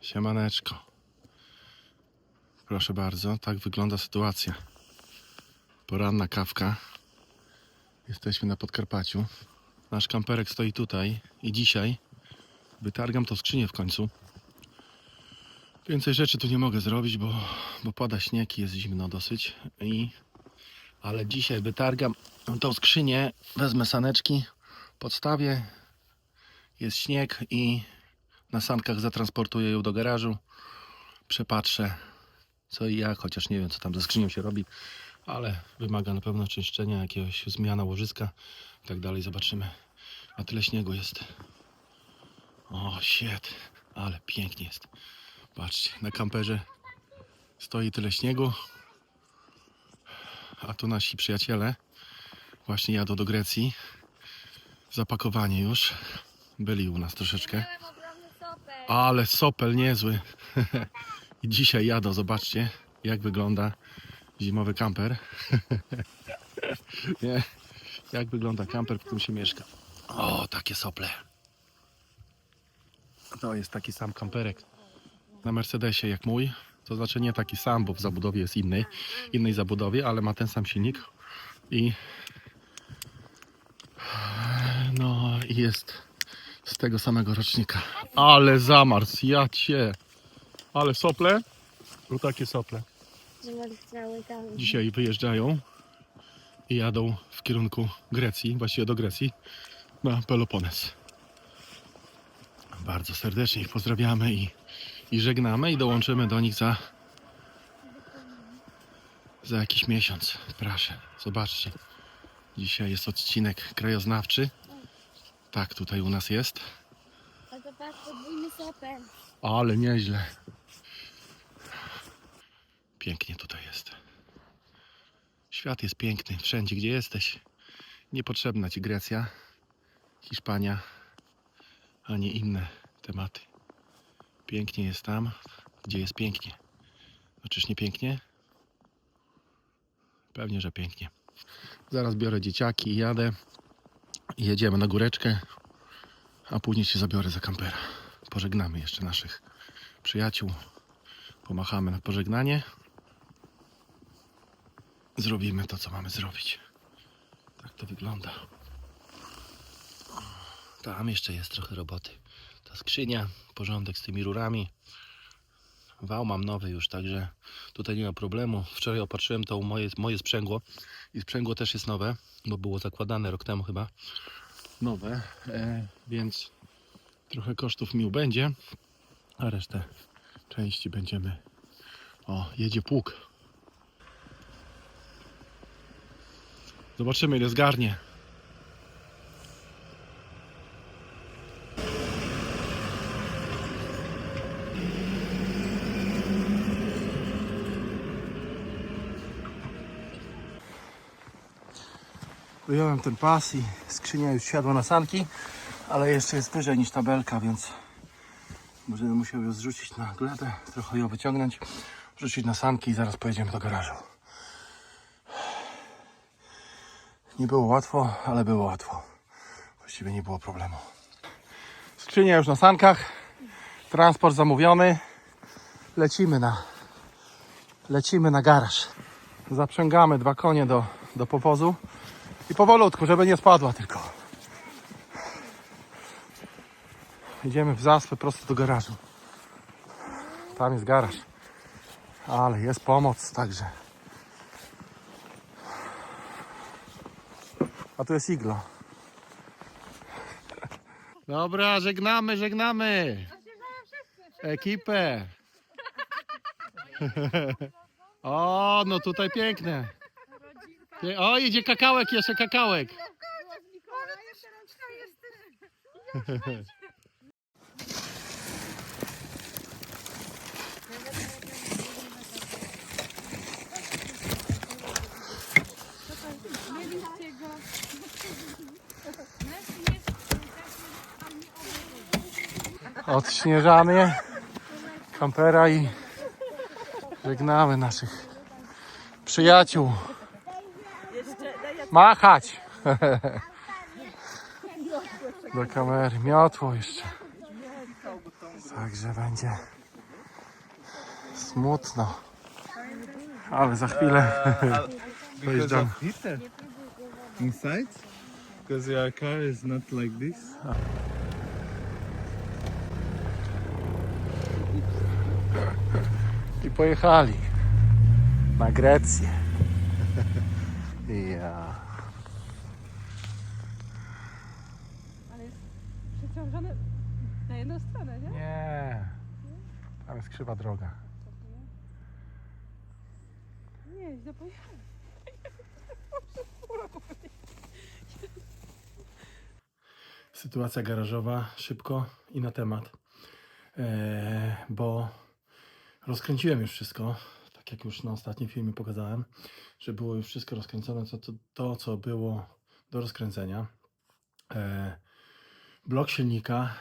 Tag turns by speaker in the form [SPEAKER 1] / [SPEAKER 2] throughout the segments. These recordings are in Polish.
[SPEAKER 1] Siemaneczko. Proszę bardzo, tak wygląda sytuacja. Poranna kawka. Jesteśmy na Podkarpaciu. Nasz kamperek stoi tutaj i dzisiaj wytargam to skrzynię w końcu. Więcej rzeczy tu nie mogę zrobić, bo, bo pada śnieg i jest zimno dosyć. I, ale dzisiaj wytargam tą skrzynię, wezmę saneczki, podstawię, jest śnieg i na sankach zatransportuję ją do garażu. Przepatrzę co i jak, chociaż nie wiem co tam ze skrzynią się robi, ale wymaga na pewno czyszczenia, jakiegoś zmiana łożyska i tak dalej. Zobaczymy. A tyle śniegu jest. O, shit, ale pięknie jest. Patrzcie, na kamperze stoi tyle śniegu, a tu nasi przyjaciele właśnie jadą do Grecji. Zapakowanie już. Byli u nas troszeczkę. Ale sopel niezły. I dzisiaj jadą, zobaczcie jak wygląda zimowy kamper. Nie, jak wygląda kamper, w którym się mieszka. O, takie sople. To jest taki sam kamperek na Mercedesie jak mój. To znaczy nie taki sam, bo w zabudowie jest inny, innej zabudowie, ale ma ten sam silnik. I no i jest z tego samego rocznika. Ale zamarz, ja cię. Ale sople? No takie sople. Dzisiaj wyjeżdżają i jadą w kierunku Grecji, właściwie do Grecji, na Pelopones. Bardzo serdecznie ich pozdrawiamy i, i żegnamy i dołączymy do nich za, za jakiś miesiąc. Proszę, zobaczcie. Dzisiaj jest odcinek krajoznawczy. Tak, tutaj u nas jest.
[SPEAKER 2] A to patrz, podwójny sopel.
[SPEAKER 1] Ale nieźle. Pięknie tutaj jest. Świat jest piękny. Wszędzie, gdzie jesteś. Niepotrzebna ci Grecja, Hiszpania, ani inne tematy. Pięknie jest tam, gdzie jest pięknie. No czyż nie pięknie? Pewnie, że pięknie. Zaraz biorę dzieciaki i jadę. I jedziemy na góreczkę, a później się zabiorę za kampera pożegnamy jeszcze naszych przyjaciół. Pomachamy na pożegnanie. Zrobimy to, co mamy zrobić. Tak to wygląda. Tam jeszcze jest trochę roboty. Ta skrzynia, porządek z tymi rurami. Wał mam nowy już, także tutaj nie ma problemu. Wczoraj opatrzyłem to moje, moje sprzęgło i sprzęgło też jest nowe, bo było zakładane rok temu chyba. Nowe, e, więc trochę kosztów mi ubędzie, a resztę części będziemy. O, jedzie pług. Zobaczymy ile zgarnie. Wyjąłem ten pas i skrzynia już siadła na sanki ale jeszcze jest wyżej niż tabelka, więc będę musiał ją zrzucić na glebę, trochę ją wyciągnąć, wrzucić na sanki i zaraz pojedziemy do garażu. Nie było łatwo, ale było łatwo. Właściwie nie było problemu. Skrzynia już na sankach, transport zamówiony. Lecimy na, lecimy na garaż. Zaprzęgamy dwa konie do, do powozu i powolutku, żeby nie spadła tylko. Idziemy w zaspę prosto do garażu. Tam jest garaż. Ale jest pomoc także. A tu jest iglo. Dobra, żegnamy, żegnamy. Ekipę. O, no tutaj piękne. Pie- O, idzie kakałek, jeszcze kakałek. Odśnieżamy kampera i żegnamy naszych przyjaciół. Machać! Do kamery. Miotło jeszcze. Także będzie Smutno. Ale za chwilę
[SPEAKER 3] heater inside? Because your car is not like this.
[SPEAKER 1] i pojechali na Grecję. Ja.
[SPEAKER 4] Ale jest przeciążone na jedną stronę, nie?
[SPEAKER 1] Nie. Tam jest krzywa droga.
[SPEAKER 4] Nie, źle pojechałem.
[SPEAKER 1] Sytuacja garażowa szybko i na temat. E, bo rozkręciłem już wszystko, tak jak już na ostatnim filmie pokazałem, że było już wszystko rozkręcone, to, to, to co było do rozkręcenia. E, blok silnika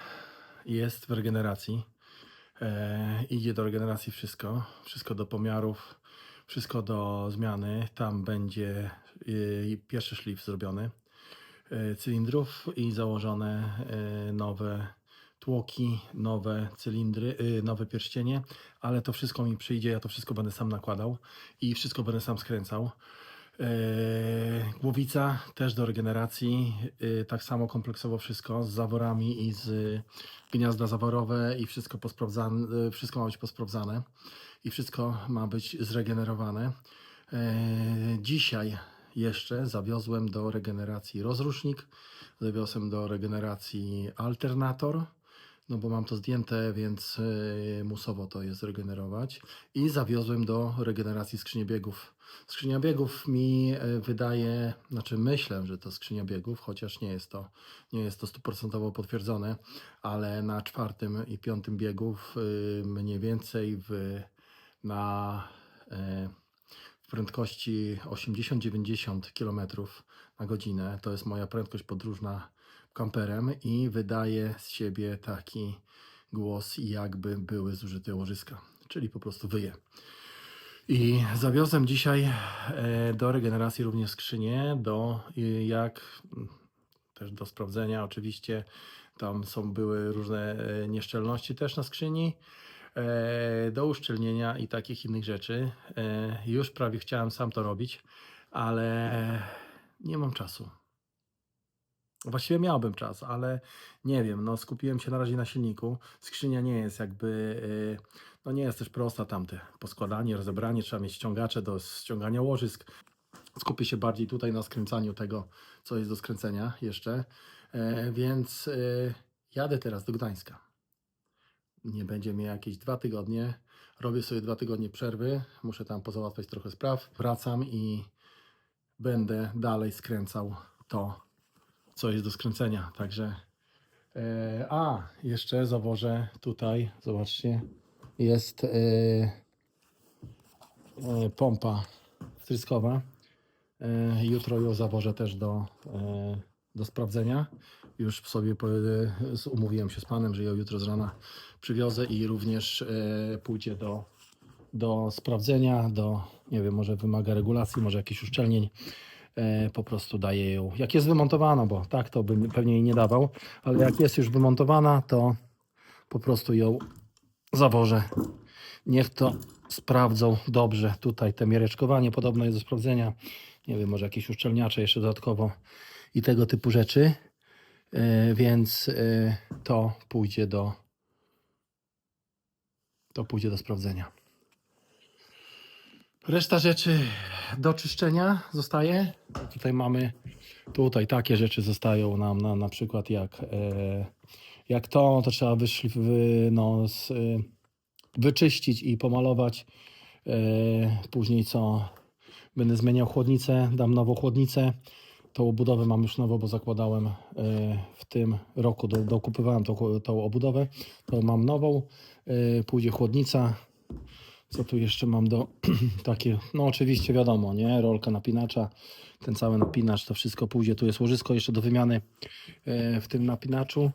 [SPEAKER 1] jest w regeneracji. E, idzie do regeneracji wszystko, wszystko do pomiarów, wszystko do zmiany. Tam będzie y, pierwszy szlif zrobiony e, cylindrów i założone e, nowe tłoki, nowe cylindry, y, nowe pierścienie, ale to wszystko mi przyjdzie, ja to wszystko będę sam nakładał i wszystko będę sam skręcał. E, Głowica też do regeneracji, y, tak samo kompleksowo wszystko z zaworami i z gniazda zaworowe i wszystko, posprawdzane, y, wszystko ma być posprawdzane i wszystko ma być zregenerowane. E, Dzisiaj jeszcze zawiozłem do regeneracji rozrusznik, zawiozłem do regeneracji alternator, no bo mam to zdjęte, więc e, musowo to jest regenerować. I zawiozłem do regeneracji skrzynię biegów. Skrzynia biegów mi e, wydaje, znaczy myślę, że to skrzynia biegów, chociaż nie jest to, nie jest to stuprocentowo potwierdzone, ale na czwartym i piątym biegów y, mniej więcej w, na e, w prędkości 80-90 km na godzinę. To jest moja prędkość podróżna kamperem i wydaje z siebie taki głos, jakby były zużyte łożyska, czyli po prostu wyje. I zawiozłem dzisiaj e, do regeneracji również skrzynię, do jak też do sprawdzenia oczywiście. Tam są były różne e, nieszczelności też na skrzyni e, do uszczelnienia i takich innych rzeczy. Już prawie chciałem sam to robić, ale nie mam czasu. Właściwie miałbym czas, ale nie wiem, no skupiłem się na razie na silniku. Skrzynia nie jest jakby, y, no nie jest też prosta tamte poskładanie, rozebranie, trzeba mieć ściągacze do ściągania łożysk. Skupię się bardziej tutaj na skręcaniu tego, co jest do skręcenia jeszcze, E, więc y, jadę teraz do Gdańska. Nie będzie mnie jakieś dwa tygodnie. Robię sobie dwa tygodnie przerwy, muszę tam pozałatwiać trochę spraw. Wracam i będę dalej skręcał to, co jest do skręcenia. Także. E, a, jeszcze zawożę tutaj, zobaczcie, jest e, e, pompa wtryskowa. E, jutro ją zawożę też do, e, do sprawdzenia. Już sobie z- umówiłem się z panem, że ją jutro z rana przywiozę i również e, pójdzie do, do sprawdzenia, do, nie wiem, może wymaga regulacji, może jakichś uszczelnień e, po prostu daję ją. Jak jest wymontowana, bo tak to bym pewnie jej nie dawał, ale jak jest już wymontowana, to po prostu ją zawożę. Niech to sprawdzą dobrze. Tutaj te miereczkowanie podobno jest do sprawdzenia. Nie wiem, może jakieś uszczelniacze jeszcze dodatkowo i tego typu rzeczy. E, więc e, to pójdzie do to pójdzie do sprawdzenia. Reszta rzeczy do czyszczenia zostaje. Tutaj mamy, tutaj takie rzeczy zostają nam na, na przykład jak, e, jak to, to trzeba wyszli, wy, no, z, e, wyczyścić i pomalować. E, później co, będę zmieniał chłodnicę, dam nową chłodnicę. Tą obudowę mam już nową, bo zakładałem e, w tym roku, do, dokupywałem tą, tą obudowę. To mam nową. E, pójdzie chłodnica, co tu jeszcze mam do takie, no oczywiście wiadomo, nie, rolka napinacza, ten cały napinacz, to wszystko pójdzie, tu jest łożysko jeszcze do wymiany e, w tym napinaczu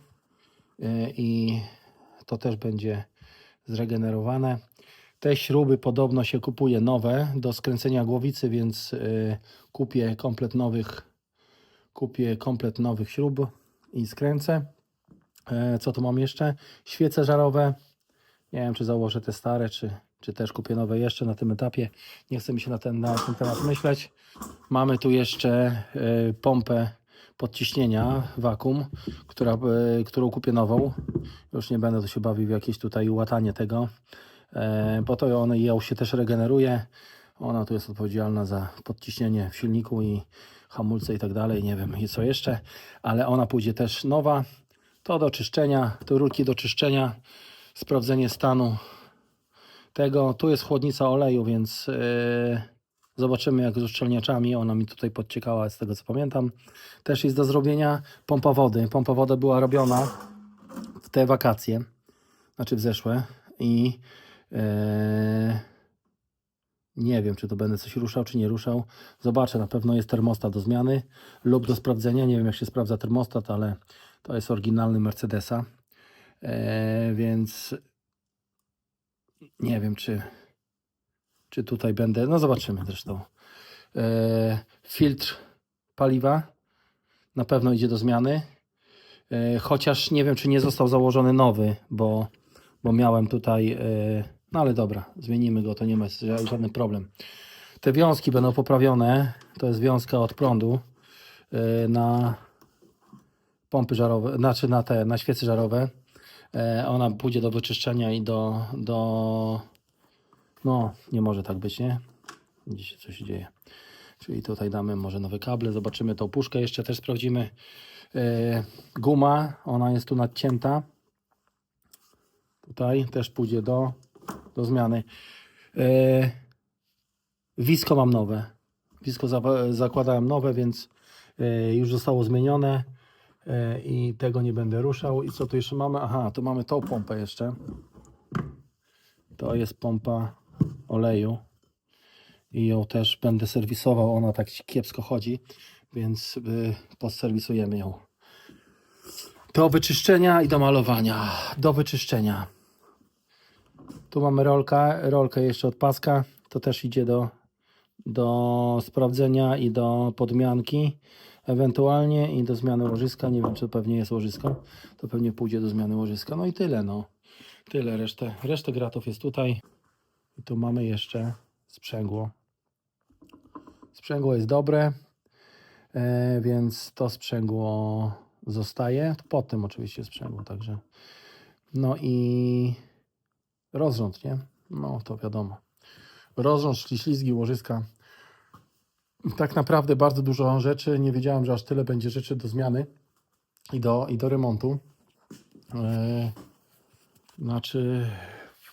[SPEAKER 1] e, i to też będzie zregenerowane. Te śruby podobno się kupuje nowe do skręcenia głowicy, więc e, kupię komplet nowych kupię komplet nowych śrub i skręcę. Co tu mam jeszcze? Świece żarowe. Nie wiem, czy założę te stare, czy, czy też kupię nowe jeszcze na tym etapie. Nie chcę mi się na ten, na ten temat myśleć. Mamy tu jeszcze y, pompę podciśnienia wakum, która, y, którą kupię nową. Już nie będę tu się bawił w jakieś tutaj łatanie tego, e, bo to ona ją się też regeneruje. Ona tu jest odpowiedzialna za podciśnienie w silniku i hamulce i tak dalej. Nie wiem i co jeszcze, ale ona pójdzie też nowa. To do czyszczenia, to rurki do czyszczenia, sprawdzenie stanu tego. Tu jest chłodnica oleju, więc yy, zobaczymy jak z uszczelniaczami. Ona mi tutaj podciekała z tego co pamiętam. Też jest do zrobienia pompa wody. Pompa wody była robiona w te wakacje, znaczy w zeszłe i yy, nie wiem, czy to będę coś ruszał, czy nie ruszał. Zobaczę, na pewno jest termostat do zmiany lub do sprawdzenia. Nie wiem, jak się sprawdza termostat, ale to jest oryginalny Mercedesa. E, więc nie wiem, czy, czy tutaj będę. No, zobaczymy zresztą. E, filtr paliwa na pewno idzie do zmiany. E, chociaż nie wiem, czy nie został założony nowy, bo, bo miałem tutaj. E, no ale dobra, zmienimy go, to nie ma ża- żaden problem. Te wiązki będą poprawione. To jest wiązka od prądu e, na pompy żarowe, znaczy na te, na świece żarowe. E, ona pójdzie do wyczyszczenia i do, do, no nie może tak być, nie? Dzisiaj coś się dzieje. Czyli tutaj damy może nowe kable, zobaczymy tą puszkę, jeszcze też sprawdzimy. E, guma, ona jest tu nadcięta. Tutaj też pójdzie do, do zmiany. E, wisko mam nowe. Wisko za, zakładałem nowe, więc już zostało zmienione i tego nie będę ruszał. I co tu jeszcze mamy? Aha, tu mamy tą pompę jeszcze. To jest pompa oleju i ją też będę serwisował. Ona tak kiepsko chodzi, więc y, podserwisujemy ją. Do wyczyszczenia i do malowania. Do wyczyszczenia. Tu mamy rolkę, rolkę jeszcze od paska. To też idzie do, do sprawdzenia i do podmianki. Ewentualnie i do zmiany łożyska. Nie wiem, czy to pewnie jest łożysko. To pewnie pójdzie do zmiany łożyska. No i tyle, no. Tyle. Resztę, resztę gratów jest tutaj. I tu mamy jeszcze sprzęgło. Sprzęgło jest dobre, e, więc to sprzęgło zostaje. Po tym oczywiście sprzęgło, także. No i rozrząd, nie? No to wiadomo. Rozrząd, ślizgi, łożyska. Tak naprawdę bardzo dużo rzeczy. Nie wiedziałem, że aż tyle będzie rzeczy do zmiany i do, i do remontu. E, znaczy,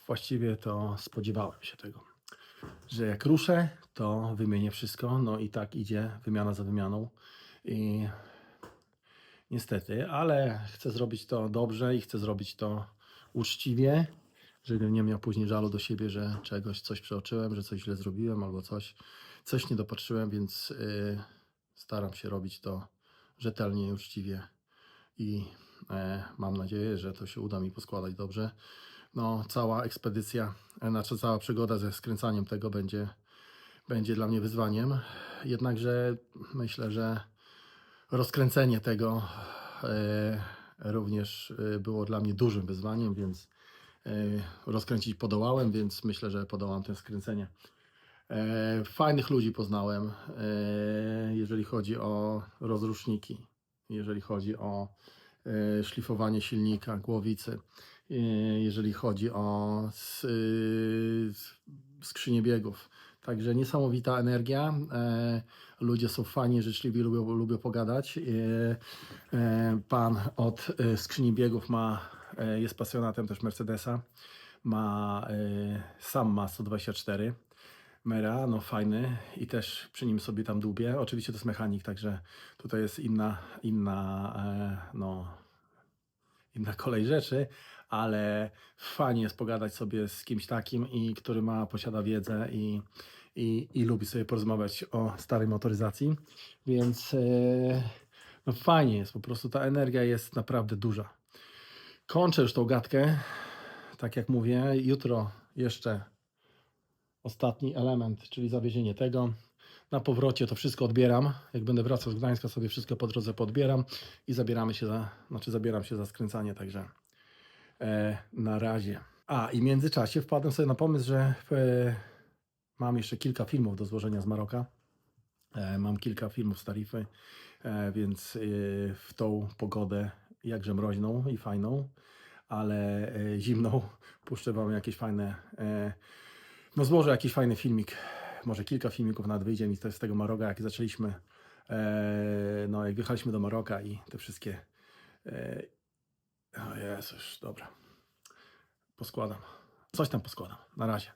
[SPEAKER 1] właściwie to spodziewałem się tego że jak ruszę, to wymienię wszystko. No i tak idzie wymiana za wymianą. I niestety, ale chcę zrobić to dobrze i chcę zrobić to uczciwie, żebym nie miał później żalu do siebie, że czegoś, coś przeoczyłem, że coś źle zrobiłem albo coś, coś nie dopatrzyłem, więc yy, staram się robić to rzetelnie uczciwie i e, mam nadzieję, że to się uda mi poskładać dobrze no, cała ekspedycja, e, znaczy cała przygoda ze skręcaniem tego będzie, będzie dla mnie wyzwaniem. Jednakże myślę, że rozkręcenie tego e, również było dla mnie dużym wyzwaniem, więc rozkręcić podołałem, więc myślę, że podołam to skręcenie. E, fajnych ludzi poznałem, e, jeżeli chodzi o rozruszniki, jeżeli chodzi o e, szlifowanie silnika, głowicy jeżeli chodzi o skrzynię biegów. Także niesamowita energia. Ludzie są fajni, życzliwi, lubią, lubią pogadać. Pan od skrzyni biegów ma, jest pasjonatem też Mercedesa. Ma, sam ma 124. Mera, no fajny i też przy nim sobie tam dłubię. Oczywiście to jest mechanik, także tutaj jest inna, inna, e, no, inna kolej rzeczy, ale fajnie jest pogadać sobie z kimś takim, i który ma, posiada wiedzę i, i, i lubi sobie porozmawiać o starej motoryzacji, więc e, no fajnie jest, po prostu ta energia jest naprawdę duża. Kończę już tą gadkę, tak jak mówię, jutro jeszcze ostatni element, czyli zawiezienie tego. Na powrocie to wszystko odbieram. Jak będę wracał z Gdańska, sobie wszystko po drodze podbieram i zabieramy się za, znaczy zabieram się za skręcanie, także e, na razie. A i w międzyczasie wpadłem sobie na pomysł, że e, mam jeszcze kilka filmów do złożenia z Maroka. E, mam kilka filmów z Tarify, e, więc e, w tą pogodę jakże mroźną i fajną, ale e, zimną puszczę wam jakieś fajne, e, no złożę jakiś fajny filmik, może kilka filmików nawet wyjdzie mi z tego Maroka, jak zaczęliśmy, e, no jak wjechaliśmy do Maroka i te wszystkie, e, o Jezus, dobra, poskładam, coś tam poskładam, na razie.